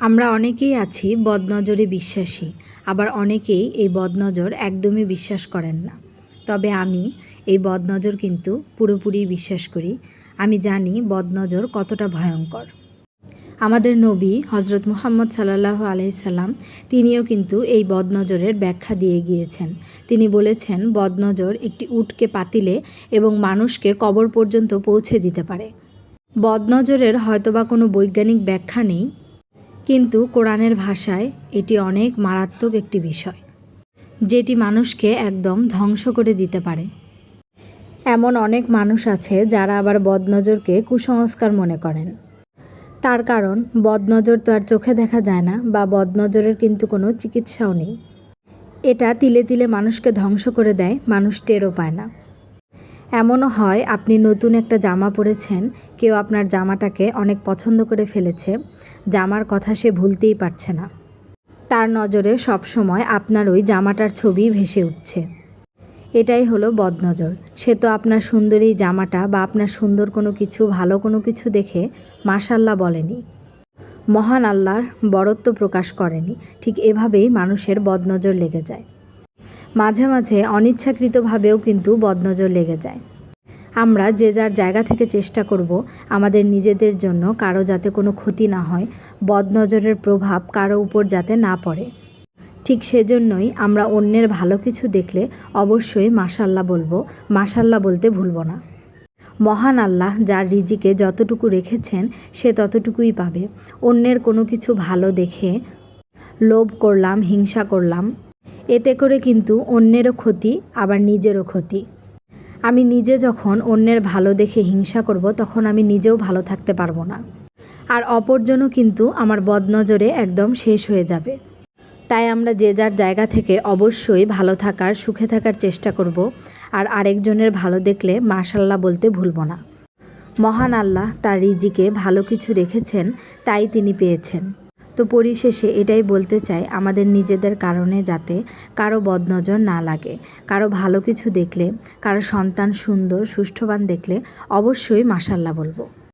আমরা অনেকেই আছি বদনজরে বিশ্বাসী, আবার অনেকেই এই বদনজর একদমই বিশ্বাস করেন না। তবে আমি এই বদনজর কিন্তু পুরোপুরি বিশ্বাস করি। আমি জানি বদনজর কতটা ভয়ঙ্কর। আমাদের নবী হজরত মুহাম্মদ সাল্লাহ আলাইসাল্লাম তিনিও কিন্তু এই বদনজরের ব্যাখ্যা দিয়ে গিয়েছেন। তিনি বলেছেন, বদনজর একটি উটকে পাতিলে এবং মানুষকে কবর পর্যন্ত পৌঁছে দিতে পারে। বদনজরের হয়তোবা কোনো বৈজ্ঞানিক ব্যাখ্যা নেই কিন্তু কোরআনের ভাষায় এটি অনেক মারাত্মক একটি বিষয়, যেটি মানুষকে একদম ধ্বংস করে দিতে পারে। এমন অনেক মানুষ আছে যারা আবার বদনজরকে কুসংস্কার মনে করেন। তার কারণ, বদনজর তো আর চোখে দেখা যায় না বা বদনজরের কিন্তু কোনো চিকিৎসাও নেই। এটা তিলে তিলে মানুষকে ধ্বংস করে দেয়, মানুষ টেরও পায় না। এমনও হয়, আপনি নতুন একটা জামা পরেছেন, কেউ আপনার জামাটাকে অনেক পছন্দ করে ফেলেছে, জামার কথা সে ভুলতেই পারছে না। তার নজরে সবসময় আপনার ওই জামাটার ছবি ভেসে উঠছে। এটাই হলো বদনজর। সে তো আপনার সুন্দর এই জামাটা বা আপনার সুন্দর কোনো কিছু, ভালো কোনো কিছু দেখে মাশাল্লাহ বলেনি। মহান আল্লাহর বরত্ব প্রকাশ করেনি। ঠিক এভাবেই মানুষের বদনজর লেগে যায়। মাঝে মাঝে অনিচ্ছাকৃতভাবেও কিন্তু বদনজর লেগে যায়। আমরা যে যার জায়গা থেকে চেষ্টা করব, আমাদের নিজেদের জন্য কারও যাতে কোনো ক্ষতি না হয়, বদনজরের প্রভাব কারও উপর যাতে না পড়ে। ঠিক সেজন্যই আমরা অন্যের ভালো কিছু দেখলে অবশ্যই মাশাল্লাহ বলব মাশাল্লাহ বলতে ভুলবো না। মহান আল্লাহ যার রিজিকে যতটুকু রেখেছেন, সে ততটুকুই পাবে। অন্যের কোনো কিছু ভালো দেখে লোভ করলাম, হিংসা করলাম এতে করে কিন্তু অন্যেরও ক্ষতি, আবার নিজেরও ক্ষতি। আমি নিজে যখন অন্যের ভালো দেখে হিংসা করব, তখন আমি নিজেও ভালো থাকতে পারব না। আর অপরজনও কিন্তু আমার বদনজরে একদম শেষ হয়ে যাবে। তাই আমরা যে যার জায়গা থেকে অবশ্যই ভালো থাকার, সুখে থাকার চেষ্টা করব, আর আরেকজনের ভালো দেখলে মাশাল্লাহ বলতে ভুলব না। মহান আল্লাহ তার রিজিকে ভালো কিছু রেখেছেন, তাই তিনি পেয়েছেন। তো পরিশেষে এটাই বলতে চাই আমাদের নিজেদের কারণে যাতে কারও বদনজর না লাগে। কারও ভালো কিছু দেখলে, কারও সন্তান সুন্দর, সুষ্ঠবান দেখলে অবশ্যই মাসাল্লাহ বলব।